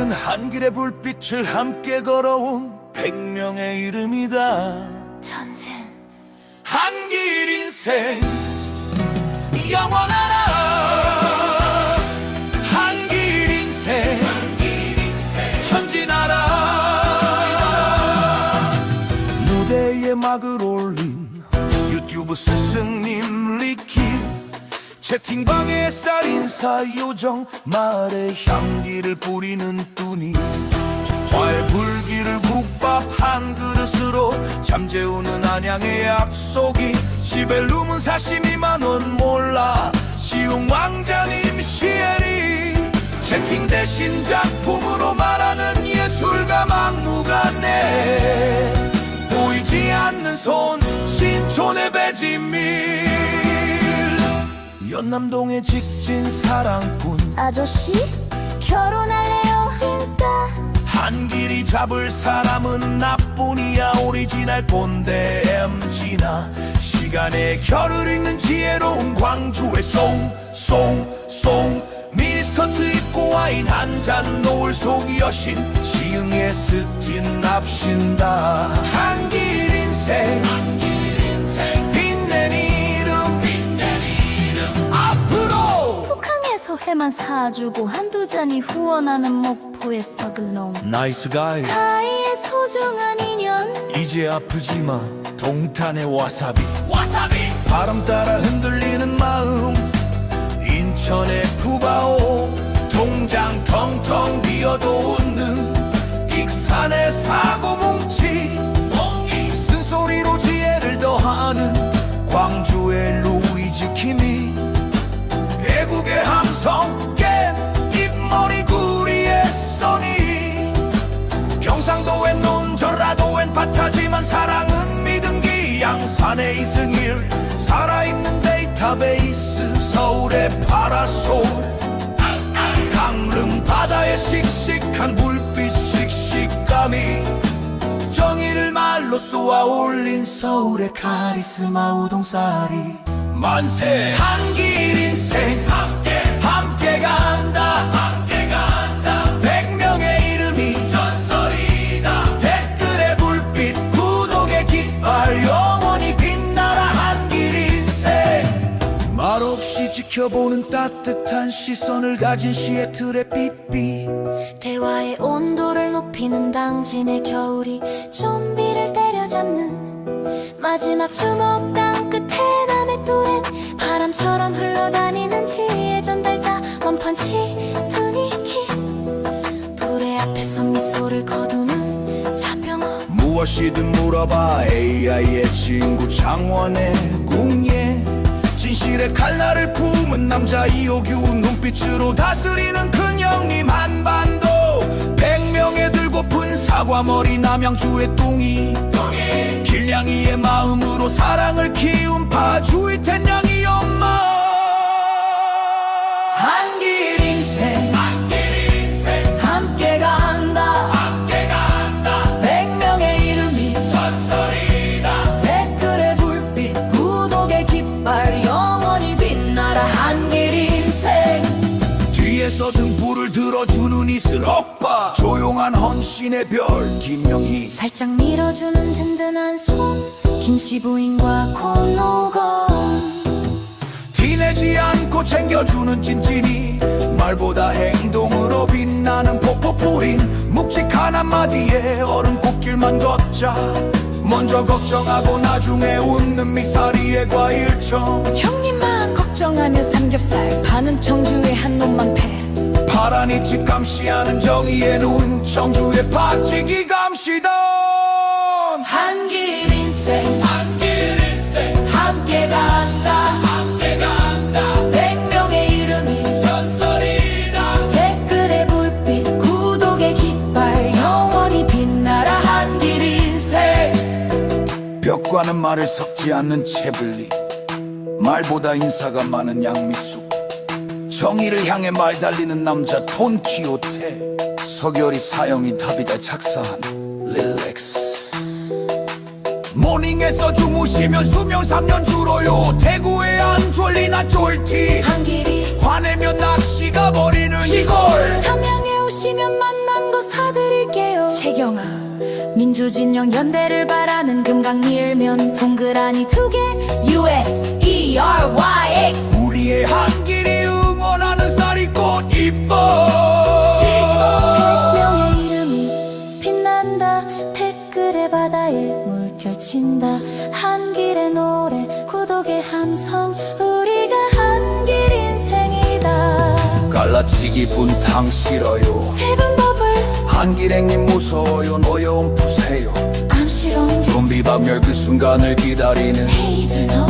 길은 한 길의 불빛을 함께 걸어온 백명의 이름이다. 전쟁 한길 인생 영원하라. 한길 인생 천진하라. 무대에 막을 올린 유튜브 스승님 리키 채팅방에 쌀인사 요정 말에 향기를 뿌리는 뚜니. 활불기를 국밥 한 그릇으로 잠재우는 안양의 약속이. 시벨룸은 사시미만 원 몰라. 시웅 왕자님 시에리. 채팅 대신 작품으로 말하는 예술가 막무가내. 보이지 않는 손 신촌의 배진밀 연남동의 직진 사랑꾼. 아저씨 결혼할래요? 진짜? 한 길이 잡을 사람은 나뿐이야. 오리지널 꼰대 MG나. 시간의 결을 읽는 지혜로운 광주의 송송송. 미니스커트 입고 와인 한 잔 노을 속 여신 시흥의 스틴 납신다. 한 길 인생 회만 사주고 한두 잔이 후원하는 목포의 썩은 놈 나이스 가이. 가이의 소중한 인연. 이제 아프지마 동탄의 와사비. 와사비! 바람 따라 흔들리는 마음. 인천의 푸바오 통장 텅텅 비어도 사랑은 믿음기 양산의 이승일. 살아있는 데이터베이스 서울의 파라솔. 강릉 바다의 씩씩한 불빛 씩씩감이. 정의를 말로 쏘아 올린 서울의 카리스마 우동살이. 만세. 한길 인생 없이 지켜보는 따뜻한 시선을 가진 시의 틀의 삐삐. 대화의 온도를 높이는 당신의 겨울이 좀비를 때려잡는 마지막 주먹 땅 끝에 남의 또렌 바람처럼 흘러다니는 지혜 전달자 원펀치 투니키. 불의 앞에서 미소를 거두는 자병어 무엇이든 물어봐 AI의 친구 창원의 궁예 진실의 칼날을 품은 남자 이호규 눈빛으로 다스리는 큰 형님 한반도. 백명의 들고픈 사과머리 남양주의 뚱이. 길냥이의 마음으로 사랑을 키운 파주의 텐냥이 등불을 들어주는 이슬. 오빠 조용한 헌신의 별. 김명희. 살짝 밀어주는 든든한 손. 김씨 부인과 코노건. 티내지 않고 챙겨주는 찐찐이. 말보다 행동으로 빛나는 포포푸린 묵직한 한마디에 어른 꽃길만 걷자. 먼저 걱정하고 나중에 웃는 미사리의 과일청 형님만 걱정하며 삼겹살 파는 청주의 한 놈만 패 파란이 집 감시하는 정의의 눈 청주의 팥찌기 감시던. 한길 인생. 함께 간다. 백명의 이름이 댓글의 불빛 구독의 깃발 영원히 빛나라. 한길 인생. 벽과는 말을 섞지 않는 채블리. 말보다 인사가 많은 양미숙 정의를 향해 말 달리는 남자 톤키호테. 서결이 사형이 답이다 작사한 릴렉스. 모닝에서 주무시면 수면 3년 줄어요. 대구에 안 졸리나 쫄티. 한 길이 화내면 낚시가 버리는 시골. 담양에 오시면 맛있는 거 사드릴게요. 최경아 민주진영 연대를 바라는 금강미을면 동그라니 두 개. US E R Y X. 우리의 한길이 이뻐. 백명의 이름이 빛난다. 댓글에 바다에 물결친다. 한길의 노래 구독의 함성. 우리가 한길 인생이다. 갈라치기 분탕 싫어요. 세븐 버블 한길행님 무서워요. 노여움 푸세요. 암시롱 좀비 박멸 그 순간을 기다리는 헤이즐 너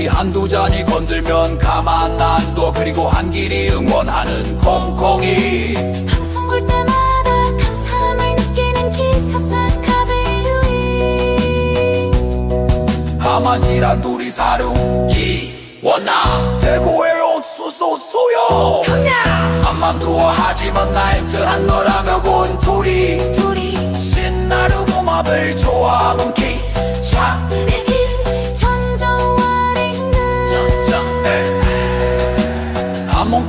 우리 한두 잔이 건들면 가만 안둬. 그리고 한길이 응원하는 콩콩이. 방송 볼 때마다 감사함을 느끼는 기사사 카베유이. 하만지라 둘이 사루기 원나. 대구의 옥수수 수요. 암만 두어 하지만 나이트한 너라며 군투리. 둘이. 신나루 고맙을 좋아하는 기차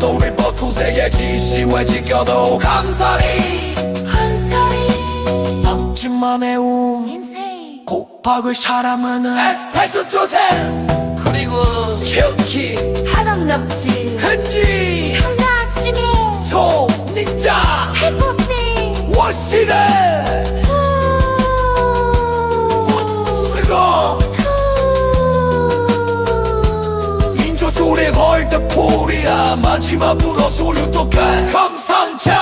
한몸도 리버 투세의 지심을 지켜도 감사리. 한살이 억지만의 움. 인생. 곱박을 사람은 에스페이스 투세. 그리고 큐키 한없럽지. 흔지. 한가 아침이. 소 닌자. 해코피 원시대 풀이야 마지막 불어소류 똑같 감상창.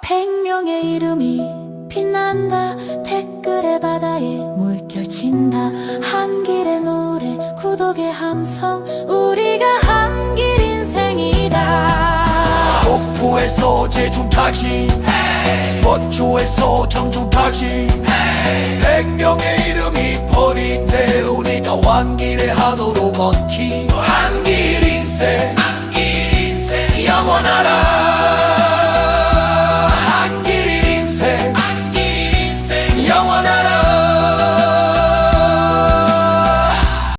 백명의 이름이 빛난다. 댓글의 바다에 물결친다. 한길의 노래 구독의 함성. 우리가 한길 인생이다. 북부에서 제중 타지. 서초에서 정중타지. 백명의 이름이 버린데 우리가 완길에 하도록 건기